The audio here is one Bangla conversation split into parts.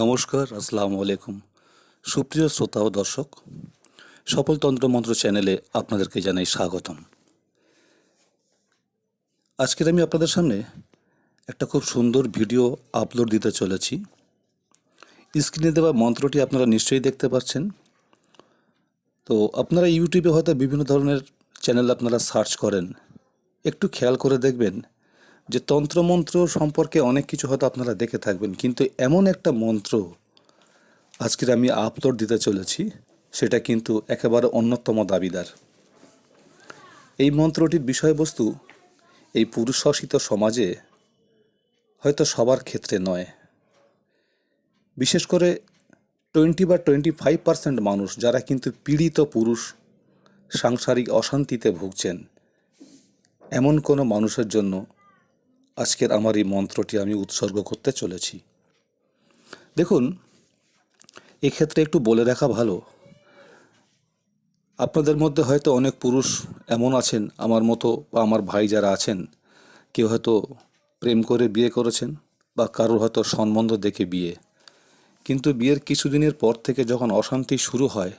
নমস্কার, আসসালামু আলাইকুম। সুপ্রিয় শ্রোতা ও দর্শক সফল তন্ত্রমন্ত্র চ্যানেলে আপনাদেরকে জানাই স্বাগতম। আজকের আমি আপনাদের সামনে একটা খুব সুন্দর ভিডিও আপলোড দিতে চলেছি। স্ক্রিনে দেওয়া মন্ত্রটি আপনারা নিশ্চয়ই দেখতে পাচ্ছেন। তো আপনারা ইউটিউবে হয়তো বিভিন্ন ধরনের চ্যানেল আপনারা সার্চ করেন। একটু খেয়াল করে দেখবেন যে তন্ত্রমন্ত্র সম্পর্কে অনেক কিছু হয়তো আপনারা দেখে থাকবেন, কিন্তু এমন একটা মন্ত্র আজকের আমি আপলোড দিতে চলেছি, সেটা কিন্তু একেবারে অন্যতম দাবিদার। এই মন্ত্রটির বিষয়বস্তু এই পুরুষশাসিত সমাজে হয়তো সবার ক্ষেত্রে নয়। বিশেষ করে টোয়েন্টি বা টোয়েন্টি ফাইভ পার্সেন্ট মানুষ যারা কিন্তু পীড়িত পুরুষ, সাংসারিক অশান্তিতে ভুগছেন, এমন কোনো মানুষের জন্য আজকের আমার এই মন্ত্রটি আমি উৎসর্গ করতে চলেছি। দেখুন, এক্ষেত্রে একটু বলে রাখা ভালো। আপনাদের মধ্যে হয়তো অনেক পুরুষ এমন আছেন আমার মতো বা আমার ভাই যারা আছেন, কেউ হয়তো প্রেম করে বিয়ে করেছেন বা কারোর হয়তো সম্বন্ধ দেখে বিয়ে। কিন্তু বিয়ের কিছুদিনের পর থেকে যখন অশান্তি শুরু হয়,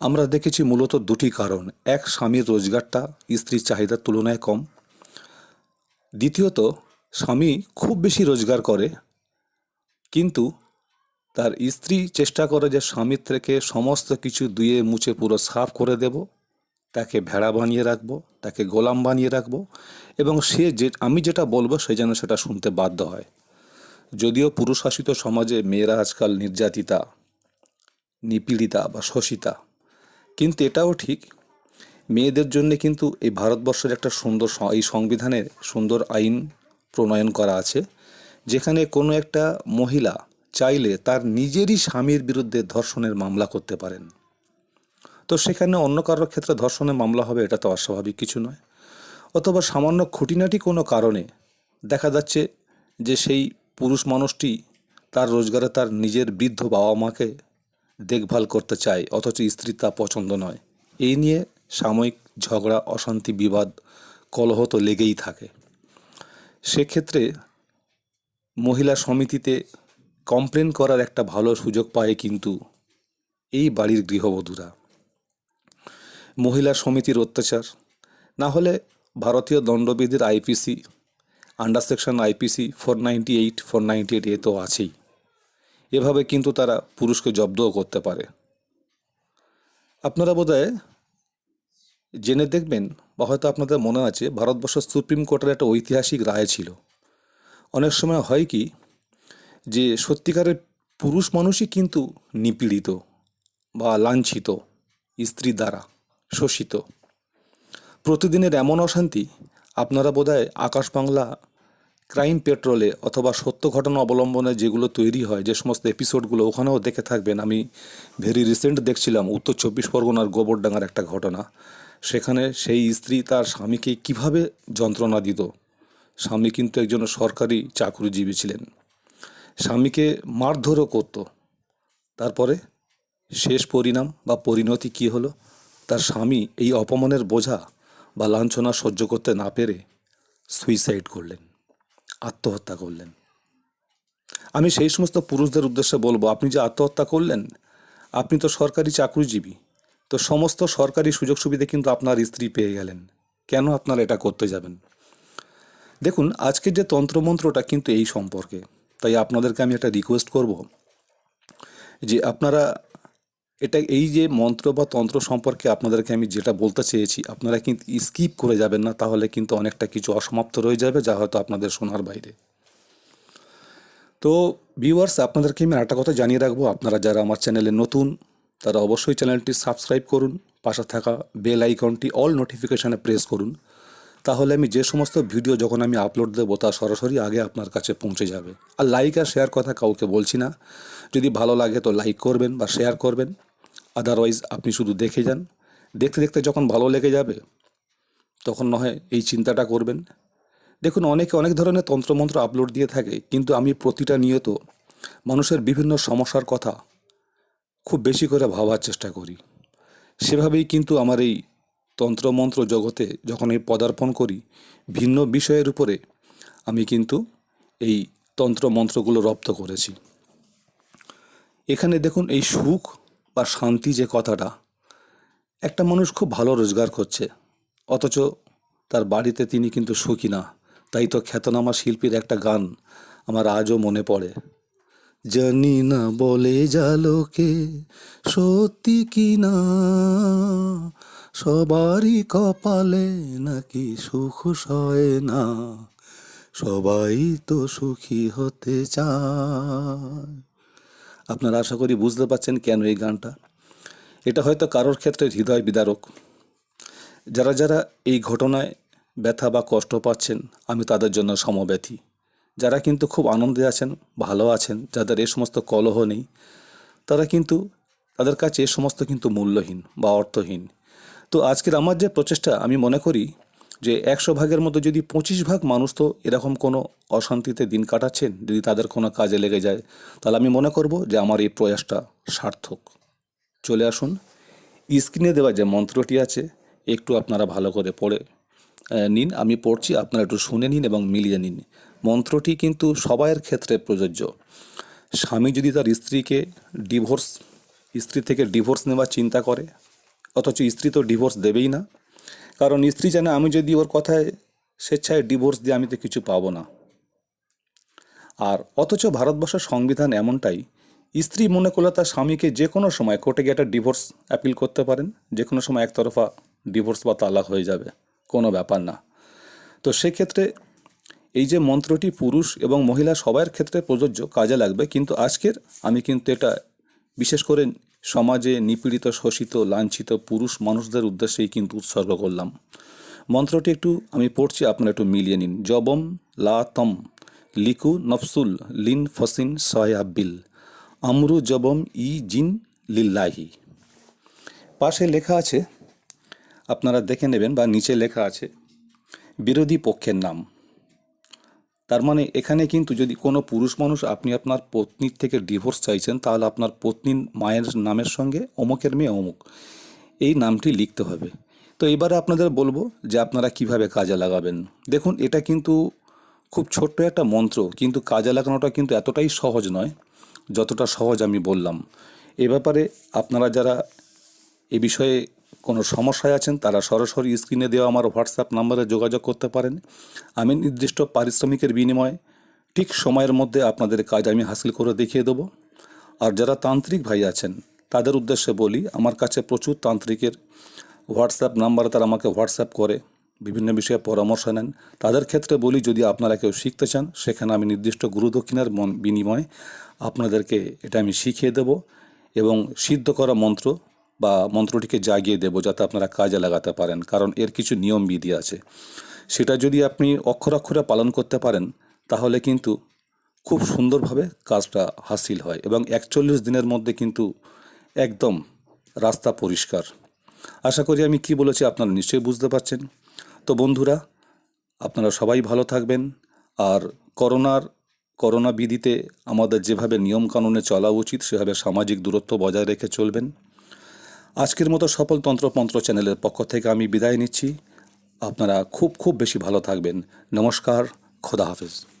আমরা দেখেছি মূলত দুটি কারণ। এক, স্বামীর রোজগারটা, স্ত্রীর চাহিদার তুলনায় কম। দ্বিতীয়ত, স্বামী খুব বেশি রোজগার করে, কিন্তু তার স্ত্রী চেষ্টা করে যে স্বামীর থেকে সমস্ত কিছু দুয়ে মুছে পুরো সাফ করে দেব, তাকে ভেড়া বানিয়ে রাখব, তাকে গোলাম বানিয়ে রাখব, এবং সে যে, আমি যেটা বলব সে যেন সেটা শুনতে বাধ্য হয়। যদিও পুরুষ শাসিত সমাজে মেয়েরা আজকাল নির্যাতিতা, নিপীড়িতা বা শোষিতা, কিন্তু এটাও ঠিক মেয়েদের জন্য কিন্তু এই ভারতবর্ষের একটা সুন্দর এই সংবিধানের সুন্দর আইন প্রণয়ন করা আছে, যেখানে কোনো একটা মহিলা চাইলে তার নিজেরই স্বামীর বিরুদ্ধে ধর্ষণের মামলা করতে পারেন। তো সেখানে অন্য কারোর ক্ষেত্রে ধর্ষণের মামলা হবে এটা তো অস্বাভাবিক কিছু নয়। অথবা সামান্য খুঁটিনাটি কোনো কারণে দেখা যাচ্ছে যে সেই পুরুষ মানুষটি তার রোজগারে তার নিজের বৃদ্ধ বাবা মাকে দেখভাল করতে চায়, অথচ স্ত্রী তা পছন্দ নয়। এই নিয়ে সাময়িক ঝগড়া, অশান্তি, বিবাদ, কলহ তো লেগেই থাকে। সেক্ষেত্রে মহিলা সমিতিতে কমপ্লেন করার একটা ভালো সুযোগ পায় কিন্তু এই বাড়ির গৃহবধূরা। মহিলা সমিতির অত্যাচার, না হলে ভারতীয় দণ্ডবিধির IPC, under section IPC four ninety eight, four ninety eight A তো আছেই। এভাবে কিন্তু তারা পুরুষকে জব্দও করতে পারে। আপনারা বোধহয় জেনে দেখবেন, বা হয়তো আপনাদের মনে আছে ভারতবর্ষের সুপ্রিম কোর্টের একটা ঐতিহাসিক রায় ছিল। অনেক সময় হয় কি, যে সত্যিকারের পুরুষ মানুষই কিন্তু নিপীড়িত, বা লাঞ্ছিত স্ত্রী দ্বারা শোষিত। প্রতিদিনের এমন অশান্তি, আপনারা বোধহয় আকাশ বাংলা ক্রাইম পেট্রোলে অথবা সত্য ঘটনা অবলম্বনে যেগুলো তৈরি হয়, যে সমস্ত এপিসোডগুলো ওখানেও দেখে থাকবেন। আমি ভেরি রিসেন্ট দেখছিলাম, উত্তর চব্বিশ পরগনার গোবরডাঙ্গার একটা ঘটনা। সেখানে সেই স্ত্রী তার স্বামীকে কীভাবে যন্ত্রণা দিত? স্বামী কিন্তু একজন সরকারি চাকরিজীবী ছিলেন। স্বামীকে মারধরও করত। তারপরে শেষ পরিণাম বা পরিণতি কী হলো? তার স্বামী এই অপমানের বোঝা বা লাঞ্ছনা সহ্য করতে না পেরে সুইসাইড করলেন, আত্মহত্যা করলেন। আমি সেই সমস্ত পুরুষদের উদ্দেশ্যে বলব, আপনি যে আত্মহত্যা করলেন, আপনি তো সরকারি চাকরিজীবী। তো সমস্ত সরকারি সুযোগ সুবিধা কিন্তু আপনার স্ত্রী পেয়ে গেলেন। কেন আপনারা এটা করতে যাবেন? দেখুন, আজকের যে তন্ত্রমন্ত্রটা কিন্তু এই সম্পর্কে। তাই আপনাদেরকে আমি একটা রিকোয়েস্ট করব যে আপনারা এটা, এই যে মন্ত্র বা তন্ত্র সম্পর্কে আপনাদেরকে আমি যেটা বলতে চেয়েছি, আপনারা কিন্তু স্কিপ করে যাবেন না, তাহলে কিন্তু অনেকটা কিছু অসমাপ্ত রয়ে যাবে, যা হয়তো আপনাদের শোনার বাইরে। তো ভিউয়ার্স আপনাদেরকে আমি একটা কথা জানিয়ে রাখব। আপনারা যারা আমার চ্যানেলে নতুন তারা অবশ্যই চ্যানেলটি সাবস্ক্রাইব করুন, পাশে থাকা বেল আইকনটি অল নোটিফিকেশানে প্রেস করুন। তাহলে আমি যে সমস্ত ভিডিও যখন আমি আপলোড দেবো তা সরাসরি আগে আপনার কাছে পৌঁছে যাবে। আর লাইক আর শেয়ার কথা কাউকে বলছি না। যদি ভালো লাগে তো লাইক করবেন বা শেয়ার করবেন। আদারওয়াইজ আপনি শুধু দেখে যান। দেখতে দেখতে যখন ভালো লেগে যাবে, তখন না হয় এই চিন্তাটা করবেন। দেখুন, অনেকে অনেক ধরনের তন্ত্রমন্ত্র আপলোড দিয়ে থাকে, কিন্তু আমি প্রতিটা নিয়ত মানুষের বিভিন্ন সমস্যার কথা খুব বেশি করে ভাবার চেষ্টা করি। সেভাবেই কিন্তু আমার এই তন্ত্রমন্ত্র জগতে যখন আমি পদার্পণ করি, ভিন্ন বিষয়ের উপরে আমি কিন্তু এই তন্ত্রমন্ত্রগুলো রপ্ত করেছি। এখানে দেখুন এই সুখ বা শান্তি যে কথাটা, একটা মানুষ খুব ভালো রোজগার করছে, অথচ তার বাড়িতে তিনি কিন্তু সুখী না। তাই তো খ্যাতনামা শিল্পীর একটা গান আমার আজও মনে পড়ে। জানি না বলে জালোকে, সত্যি কি না? সবারই কপালে নাকি সুখ সয় না? সবাই তো সুখী হতে চায়। আপনারা আশা করি বুঝতে পারছেন কেন এই গানটা। এটা হয়তো কারোর ক্ষেত্রে হৃদয় বিদারক। যারা যারা এই ঘটনায় ব্যথা বা কষ্ট পাচ্ছেন, আমি তাদের জন্য সমব্যথী। যারা কিন্তু খুব আনন্দে আছেন, ভালো আছেন, যাদের এই সমস্ত কলহ নেই, তারা কিন্তু তাদের কাছে এ সমস্ত কিন্তু মূল্যহীন বা অর্থহীন। তো আজকের আমার যে প্রচেষ্টা, আমি মনে করি যে একশো ভাগের মধ্যে যদি পঁচিশ ভাগ মানুষ তো এরকম কোনো অশান্তিতে দিন কাটাচ্ছেন, যদি তাদের কোনো কাজে লেগে যায়, তাহলে আমি মনে করব যে আমার এই প্রয়াসটা সার্থক। চলে আসুন, স্ক্রিনে দেওয়া যে মন্ত্রটি আছে, একটু আপনারা ভালো করে পড়ে নিন, আমি পড়ছি, আপনারা একটু শুনে নিন এবং মিলিয়ে নিন। মন্ত্রটি কিন্তু সবাইয়ের ক্ষেত্রে প্রযোজ্য। স্বামী যদি তার স্ত্রীকে ডিভোর্স, স্ত্রী থেকে ডিভোর্স নেওয়ার চিন্তা করে, অথচ স্ত্রী তো ডিভোর্স দেবেই না, কারণ স্ত্রী জানে আমি যদি ওর কথায় স্বেচ্ছায় ডিভোর্স দিয়ে আমি তো কিছু পাবো না। আর অথচ ভারতবর্ষের সংবিধান এমনটাই, স্ত্রী মনে করলে তার স্বামীকে যে কোনো সময় কোর্টে গিয়ে একটা ডিভোর্স অ্যাপিল করতে পারেন, যে কোনো সময় একতরফা ডিভোর্স বা তালাক হয়ে যাবে, কোনো ব্যাপার না। তো সেক্ষেত্রে এই যে মন্ত্রটি পুরুষ এবং মহিলা সবার ক্ষেত্রে প্রযোজ্য, কাজে লাগবে। কিন্তু আজকের আমি কিন্তু এটা বিশেষ করে সমাজে নিপীড়িত, শোষিত, লাঞ্ছিত পুরুষ মানুষদের উদ্দেশ্যেই কিন্তু উৎসর্গ করলাম। মন্ত্রটি একটু আমি পড়ছি, আপনারা একটু মিলিয়ে নিন। জবম লা তম লিকু নফসুল লিন ফসিন সয়াবিল আমরু জবম ই জিন লিল্লাহি। পাশে লেখা আছে, আপনারা দেখে নেবেন বা নিচে লেখা আছে, বিরোধী পক্ষের নাম। তার মানে এখানে কিন্তু যদি কোনো পুরুষ মানুষ আপনি আপনার পত্নীর থেকে ডিভোর্স চাইছেন, তাহলে আপনার পত্নীর মায়ের নামের সঙ্গে অমুকের মেয়ে অমুক। এই নামটি লিখতে হবে। তো এবারে আপনাদের বলব যে আপনারা কীভাবে কাজে লাগাবেন। দেখুন, এটা কিন্তু খুব ছোট্ট একটা মন্ত্র, কিন্তু কাজে লাগানোটা কিন্তু এতটাই সহজ নয়, যতটা সহজ আমি বললাম। এ ব্যাপারে আপনারা যারা এ বিষয়ে কোনো সমস্যায় আছেন, তারা সরাসরি স্ক্রিনে দেওয়া আমার হোয়াটসঅ্যাপ নাম্বারে যোগাযোগ করতে পারেন। আমি নির্দিষ্ট পারিশ্রমিকের বিনিময়ে ঠিক সময়ের মধ্যে আপনাদের কাজ আমি হাসিল করে দেখিয়ে দেবো। আর যারা তান্ত্রিক ভাই আছেন, তাদের উদ্দেশ্যে বলি, আমার কাছে প্রচুর তান্ত্রিকের হোয়াটসঅ্যাপ নাম্বারে তারা আমাকে হোয়াটসঅ্যাপ করে, বিভিন্ন বিষয়ে পরামর্শ নেন। তাদের ক্ষেত্রে বলি, যদি আপনারা কেউ শিখতে চান, সেখানে আমি নির্দিষ্ট গুরুদক্ষিণার মন বিনিময়ে আপনাদেরকে এটা আমি শিখিয়ে দেব। এবং সিদ্ধ করা মন্ত্র বা মন্ত্রটিকে জাগিয়ে দেব যাতে আপনারা কাজে লাগাতে পারেন, কারণ এর কিছু নিয়ম বিধি আছে। সেটা যদি আপনি অক্ষর অক্ষরে পালন করতে পারেন, তাহলে কিন্তু খুব সুন্দরভাবে কাজটা হাসিল হয় এবং একচল্লিশ দিনের মধ্যে কিন্তু একদম রাস্তা পরিষ্কার। আশা করি আমি কি বলেছি আপনারা নিশ্চয়ই বুঝতে পারছেন। তো বন্ধুরা, আপনারা সবাই ভালো থাকবেন আর করোনার, করোনা বিধিতে আমাদের যেভাবে নিয়মকানুনে চলা উচিত, সেভাবে সামাজিক দূরত্ব বজায় রেখে চলবেন। আজকের মতো সফল তন্ত্রপন্ত্র চ্যানেলের পক্ষ থেকে আমি বিদায় নিচ্ছি। আপনারা খুব খুব বেশি ভালো থাকবেন। নমস্কার, খোদা হাফেজ।